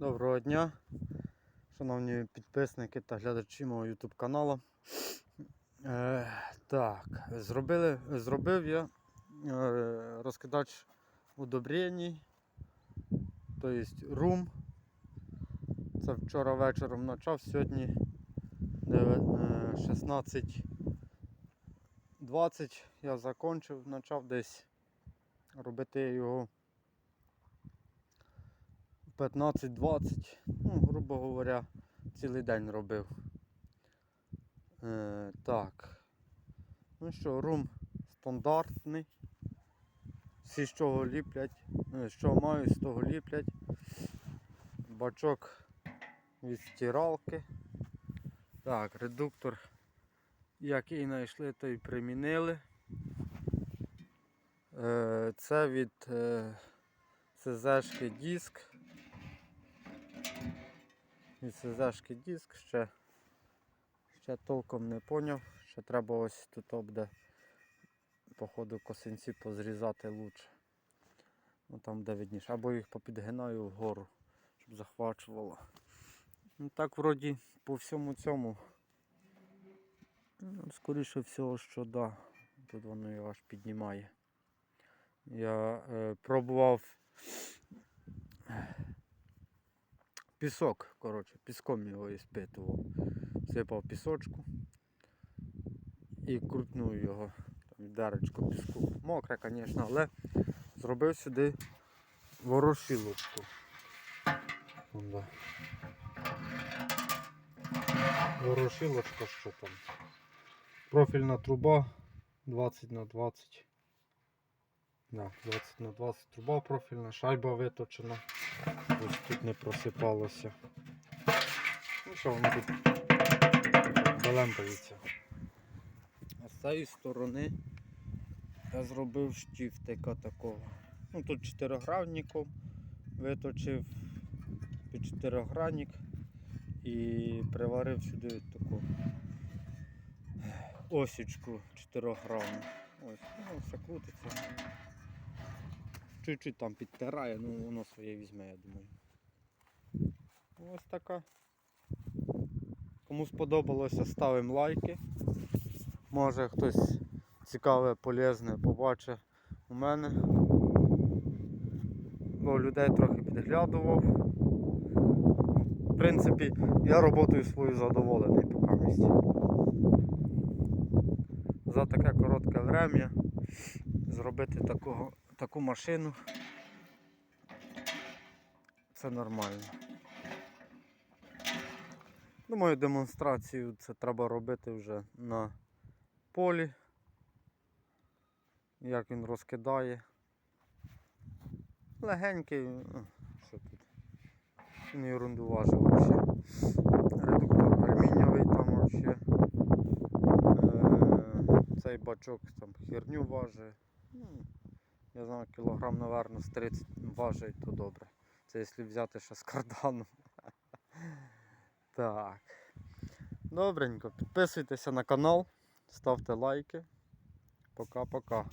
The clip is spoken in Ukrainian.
Доброго дня, шановні підписники та глядачі мого YouTube каналу. Е, так, зробили, зробив я е, розкидач удобрень, тобто рум. Це вчора вечором почав, сьогодні е, 16.20 я закончив, почав десь робити його 15-20, ну, грубо говоря, цілий день робив. Е, так. Ну що, рум стандартний. Всі з чого ліплять, е, що мають, з того ліплять. Бачок від стиралки. Так, редуктор, який знайшли, той примінили. Е, це від е, СЗшки диск. СЗшки диск ще, ще толком не поняв. Ще треба ось тут буде походу косинці позрізати лучше. Ну там де видніше. Або їх попідгинаю вгору, щоб захвачувало. Ну так вроді по всьому цьому. Ну, скоріше всього, що да. Тут воно його аж піднімає. Я е, пробував пісок, коротше, піском його іспитував. Сипав пісочку і крутнув його. Там відеречко піску. Мокре, звісно, але зробив сюди ворошилочку. Да. Ворошилочка, що там? Профільна труба 20 на 20. Да, 20 на 20 труба профільна, шайба виточена. Ось тут не просипалося. Ну що воно тут балемпається. А з цієї сторони я зробив штифтика такого. Ну тут чотиригранником виточив під чотиригранник і приварив сюди таку осічку чотиригранну. Ось, ну все крутиться. Чуть-чуть там підтирає, ну воно своє візьме, я думаю. Ось така. Кому сподобалося, ставимо лайки. Може хтось цікаве, полезне побачить у мене. Бо людей трохи підглядував. В принципі, я роботою свою задоволений поки. За таке коротке время зробити такого, таку машину. Це нормально. Думаю, демонстрацію це треба робити вже на полі. Як він розкидає. Легенький, ну, що тут? Він ерунду важив взагалі. Редуктор алюмінієвий там взагалі. Е, цей бачок там херню важить. Я знаю, кілограм, наверно, з 30 важить, то добре. Це якщо взяти ще з карданом. Так. Добренько, підписуйтеся на канал, ставте лайки. Пока-пока.